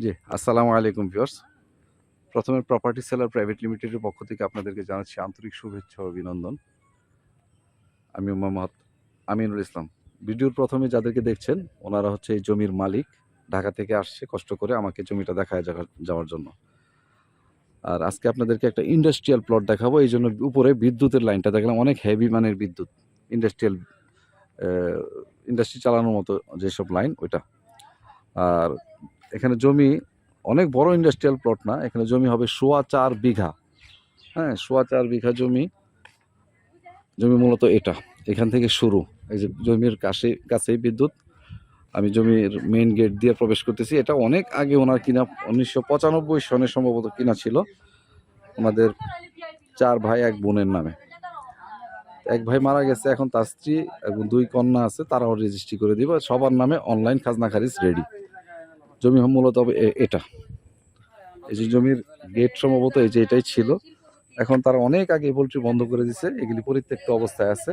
জি, আসসালামু আলাইকুম ভিউয়ার্স। প্রথমে প্রপার্টি সেলার প্রাইভেট লিমিটেডের পক্ষ থেকে আপনাদেরকে জানাচ্ছি আন্তরিক শুভেচ্ছা ও অভিনন্দন। আমি মোহাম্মদ আমিনুল ইসলাম। ভিডিওর প্রথমে যাদেরকে দেখছেন, ওনারা হচ্ছে এই জমির মালিক, ঢাকা থেকে আসছে, কষ্ট করে আমাকে জমিটা যাওয়ার- যাওয়ার জন্য। আর আজকে আপনাদেরকে একটা ইন্ডাস্ট্রিয়াল প্লট দেখাবো, এই জন্য উপরে বিদ্যুতের লাইনটা দেখলাম, অনেক হেভি মানের বিদ্যুৎ ইন্ডাস্ট্রিয়াল ইন্ডাস্ট্রি চালানোর মতো যেসব লাইন ওইটা। আর এখানে জমি অনেক বড় ইন্ডাস্ট্রিয়াল প্লট না, এখানে জমি হবে সোয়া চার বিঘা। হ্যাঁ সোয়া চার বিঘা জমি জমি মূলত এটা। এখান থেকে শুরু। এই যে জমির কাছে, কাছেই বিদ্যুৎ। আমি জমির মেইন গেট দিয়ে প্রবেশ করতেছি। এটা অনেক আগে ওনার কিনা, উনিশশো পঁচানব্বই সনে সম্ভবত কিনা ছিল। আমাদের চার ভাই, এক বোনের নামে। এক ভাই মারা গেছে, এখন তার স্ত্রী এবং দুই কন্যা আছে, তারাও রেজিস্ট্রি করে দিব। সবার নামে অনলাইন খাজনা খারিজ রেডি জমি মূলত এটা। এই যে জমির গেট সম্ভবত এই যে এটাই ছিল। এখন তারা অনেক আগে পোলট্রি বন্ধ করে দিছে, এগুলি পরিত্যক্ত অবস্থায় আছে।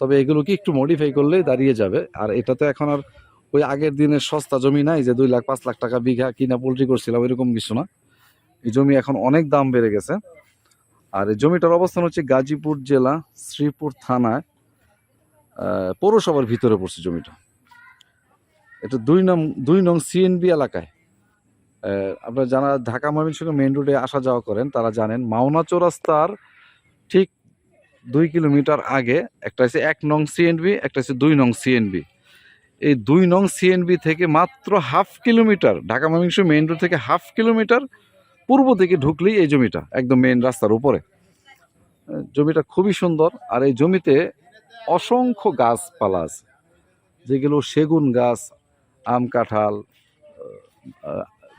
তবে এগুলোকে একটু মডিফাই করলেই দাঁড়িয়ে যাবে। আর এটা তো এখন আর ওই আগের দিনের সস্তা জমি নাই যে দুই লাখ, পাঁচ লাখ টাকা বিঘা কিনা পোলট্রি করছিলাম, এরকম কিছু না। এই জমি এখন অনেক দাম বেড়ে গেছে। আর এই জমিটার অবস্থান হচ্ছে গাজীপুর জেলা শ্রীপুর থানায় পৌরসভার ভিতরে পড়ছে জমিটা। এটা দুই নং দুই নং সিএনবি এলাকায়। আপনার যারা ঢাকা ময়মনসিংহ মেন রোডে আসা যাওয়া করেন, তারা জানেন মাওনা চৌরাস্তার ঠিক দুই কিলোমিটার আগে একটা হচ্ছে এক নং সিএনবি একটা হচ্ছে দুই নং সিএনবি এই দুই নং সিএনবি থেকে মাত্র half kilometre, Dhaka Mymensingh main road থেকে হাফ কিলোমিটার পূর্ব দিকে ঢুকলেই এই জমিটা, একদম মেইন রাস্তার উপরে। জমিটা খুবই সুন্দর, আর এই জমিতে অসংখ্য গাছপালা আছে। যেগুলো সেগুন গাছ আম কাঁঠাল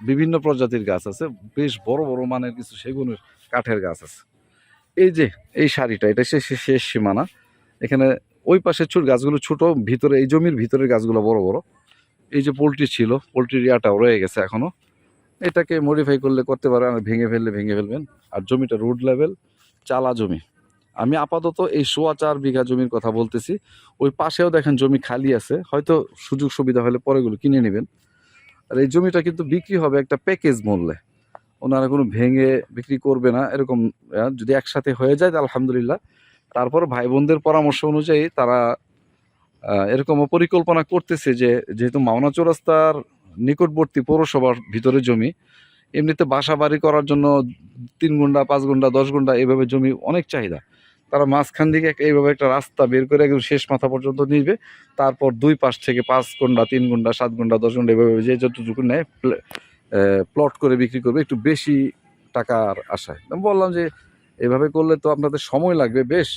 বিভিন্ন প্রজাতির গাছ আছে, বেশ বড় বড় মানের কিছু সেগুনের কাঠের গাছ আছে। এই যে, এই শাড়িটা এটা শেষ শেষ সীমানা। এখানে ওই পাশে ছোট গাছগুলো ছোট, ভিতরে, এই জমির ভিতরের গাছগুলো বড় বড়। এই যে পোলট্রি ছিল, পোলট্রির ইয়াটাও রয়ে গেছে এখনও এটাকে মডিফাই করলে করতে আর ভেঙে ফেললে ভেঙে ফেলবেন। আর জমিটা রোড লেভেল চালা জমি। আমি আপাতত এই সোয়া চার বিঘা জমির কথা বলতেছি। ওই পাশেও দেখেন জমি খালি আছে। হয়তো সুযোগ সুবিধা হলে পরেগুলো কিনে নেবেন। আর এই জমিটা কিন্তু বিক্রি হবে একটা প্যাকেজ মূল্যে। ওনারা কোনো ভেঙে বিক্রি করবে না, এরকম যদি একসাথে হয়ে যায় আলহামদুলিল্লাহ। তারপর ভাই বোনদের পরামর্শ অনুযায়ী তারা এরকম পরিকল্পনা করতেছে যে, যেহেতু মাওনা চৌরাস্তার নিকটবর্তী পৌরসভার ভিতরে জমি, এমনিতে বাসা বাড়ি করার জন্য তিন গুন্ডা পাঁচ গুন্ডা দশ গুন্ডা এভাবে জমি অনেক চাহিদা। তারা মাঝখান দিকে এইভাবে একটা রাস্তা বের করে একদম শেষ মাথা পর্যন্ত নিবে। তারপর দুই পাশ থেকে পাঁচ গুন্ডা, তিন গুন্ডা, সাত গুন্ডা, দশ গুন্ডা এভাবে যে যতটুকু নেয় প্লট করে বিক্রি করবে। একটু বেশি টাকার আশায়। বললাম যে, এভাবে করলে তো আপনাদের সময় লাগবে, বেশ।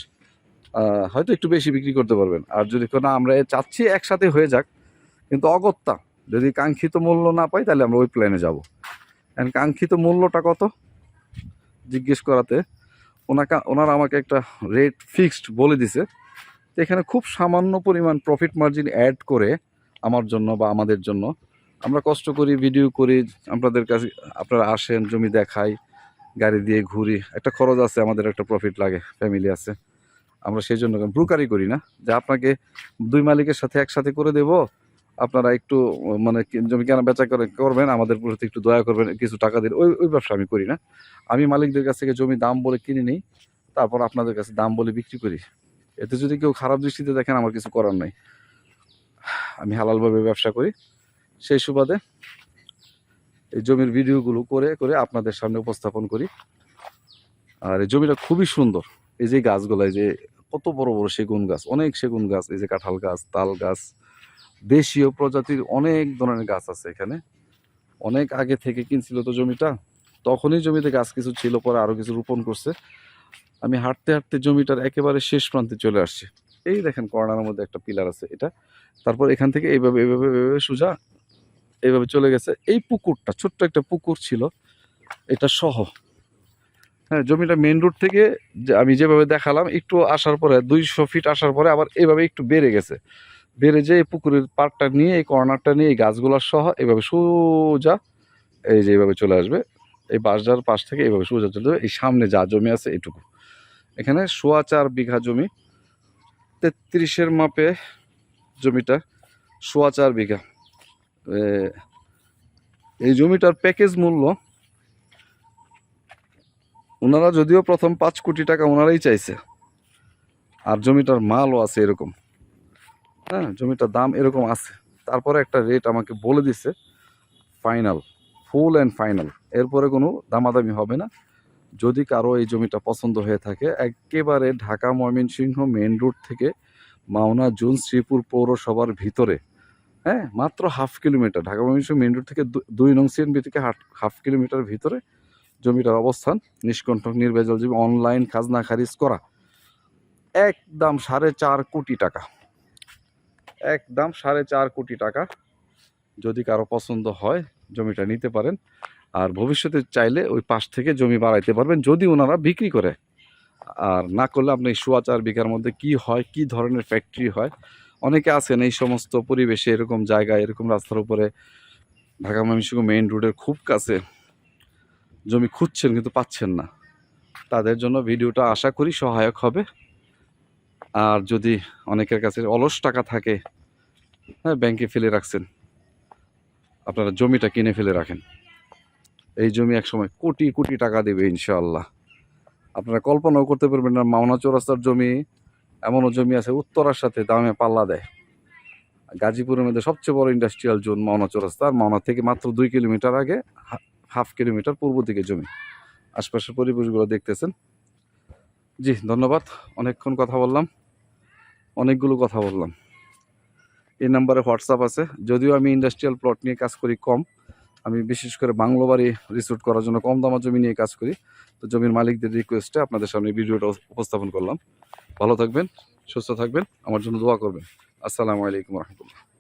হয়তো একটু বেশি বিক্রি করতে পারবেন। আর যদি না, আমরা চাচ্ছি একসাথে হয়ে যাক। কিন্তু অগত্যা, যদি কাঙ্ক্ষিত মূল্য না পাই, তাহলে আমরা ওই প্ল্যানে যাব। কাঙ্ক্ষিত মূল্যটা কত? জিজ্ঞেস করাতে ওনাকে, ওনারা আমাকে একটা রেট ফিক্সড বলে দিছে। তো এখানে খুব সামান্য পরিমাণ প্রফিট মার্জিন অ্যাড করে আমার জন্য বা আমাদের জন্য। আমরা কষ্ট করি ভিডিও করি, আপনাদের কাছে, আপনারা আসেন, জমি দেখাই, গাড়ি দিয়ে ঘুরি। একটা খরচ আছে, আমাদের একটা প্রফিট লাগে ফ্যামিলি আছে। আমরা সেই জন্য ব্রুকারি করি না। যে আপনাকে দুই মালিকের সাথে একসাথে করে দেব আপনারা একটু মানে জমি কেনা বেচা করে করবেন, আমাদের প্রতি একটু দয়া করবেন, কিছু টাকা দিন ওই ওই ব্যবসা আমি করি না। আমি মালিকদের কাছ থেকে জমি দাম বলে কিনে নিই, তারপর আপনাদের কাছে দাম বলে বিক্রি করি। এতে যদি কেউ খারাপ দৃষ্টিতে দেখেন, আমার কিছু করার নাই। আমি হালালভাবে ব্যবসা করি। সেই সুবাদে এই জমির ভিডিওগুলো করে করে আপনাদের সামনে উপস্থাপন করি। আর এই জমিটা খুবই সুন্দর। এই যে গাছগুলো, এই যে কত বড় বড় সেগুন গাছ, অনেক সেগুন গাছ, এই যে কাঁঠাল গাছ, তাল গাছ দেশীয় প্রজাতির অনেক ধরনের গাছ আছে এখানে। অনেক আগে থেকে কিনছিল তো জমিটা। তখনই জমিতে গাছ কিছু ছিল, পরে আরও কিছু রোপণ করছে। আমি হাঁটতে হাঁটতে জমিটার একেবারে শেষ প্রান্তে চলে আসছি। এই দেখেন কর্নারের মধ্যে একটা পিলার আছে এটা। তারপর এখান থেকে এইভাবে এইভাবে এইভাবে সোজা এইভাবে চলে গেছে। এই পুকুরটা, ছোট্ট একটা পুকুর ছিল। এটা সহ হ্যাঁ জমিটা মেন রোড থেকে আমি যেভাবে দেখালাম, একটু আসার পরে, দুইশো ফিট আসার পরে আবার এইভাবে একটু বেড়ে গেছে। বেড়ে যে এই পুকুরের পাড়টা নিয়ে, এই কর্নারটা নিয়ে, এই গাছগুলোর সহ এইভাবে সোজা, এই যে এইভাবে চলে আসবে। এই বাসজার পাশ থেকে এইভাবে সোজা চলে যাবে। এই সামনে যা জমি আছে এটুকু। এখানে সোয়া চার বিঘা জমি। তেত্রিশের মাপে জমিটা সোয়া চার বিঘা। এই জমিটার প্যাকেজ মূল্য, ওনারা যদিও প্রথম পাঁচ কোটি টাকা ওনারাই চাইছে, আর জমিটার মালও আছে এরকম। হ্যাঁ জমিটার দাম এরকম আছে। তারপরে একটা রেট আমাকে বলে দিছে ফাইনাল ফুল অ্যান্ড ফাইনাল এরপরে কোনো দামাদামি হবে না। যদি কারও এই জমিটা পছন্দ হয়ে থাকে, একেবারে ঢাকা ময়মনসিংহ মেন রোড থেকে মাওনা, জুন, শ্রীপুর পৌরসভার ভিতরে। হ্যাঁ মাত্র half kilometre Dhaka Mymensingh main road থেকে দুই নং সিএনবি থেকে হাফ কিলোমিটার ভিতরে জমিটার অবস্থান। নিষ্কণ্ঠক নির্ভেজাল জমি অনলাইন খাজনা খারিজ করা। একদম সাড়ে চার কোটি টাকা। একদম সাড়ে চার কোটি টাকা যদি কারও পছন্দ হয় জমিটা নিতে পারেন। আর ভবিষ্যতে চাইলে ওই পাশ থেকে জমি বাড়াইতে পারবেন যদি ওনারা বিক্রি করে। আর না করলে আপনি সোয়া চার বিঘার মধ্যে কি হয়, কি ধরনের ফ্যাক্টরি হয়? অনেকে আছেন এই সমস্ত পরিবেশে এরকম জায়গায়, এরকম রাস্তার উপরে। ঢাকা ময়মনসিংহ মেইন রোডের খুব কাছে। জমি খুঁজছেন কিন্তু পাচ্ছেন না। তাদের জন্য ভিডিওটা আশা করি সহায়ক হবে। আর যদি অনেকের কাছে অলস টাকা থাকে হ্যাঁ ব্যাংকে ফেলে রাখছেন, আপনারা জমিটা কিনে ফেলে রাখেন। এই জমি একসময় কোটি কোটি টাকা দেবে ইনশাআল্লাহ। আপনারা কল্পনাও করতে পারবেন না, মাওনা চৌরাস্তার জমি, এমনও জমি আছে উত্তরার সাথে দামে পাল্লা দেয়। গাজীপুরের মধ্যে সবচেয়ে বড় ইন্ডাস্ট্রিয়াল জোন মাওনা চৌরাস্তা, আর মাওনা থেকে মাত্র দুই কিলোমিটার আগে হাফ কিলোমিটার পূর্ব দিকে জমি। আশপাশের পরিবেশগুলো দেখতেছেন। জি, ধন্যবাদ। অনেকক্ষণ কথা বললাম। অনেকগুলো কথা বললাম। এই নাম্বারে হোয়াটসঅ্যাপ আছে। যদিও আমি ইন্ডাস্ট্রিয়াল প্লট নিয়ে কাজ করি কম, আমি বিশেষ করে বাংলো বাড়ি রিসুট করার জন্য কম দামা জমি নিয়ে কাজ করি। তো জমির মালিকদের রিকোয়েস্টে আপনাদের সামনে ভিডিওটা উপস্থাপন করলাম। ভালো থাকবেন, সুস্থ থাকবেন। আমার জন্য দোয়া করবেন। আসসালামু আলাইকুম রহমতুল্লাহ।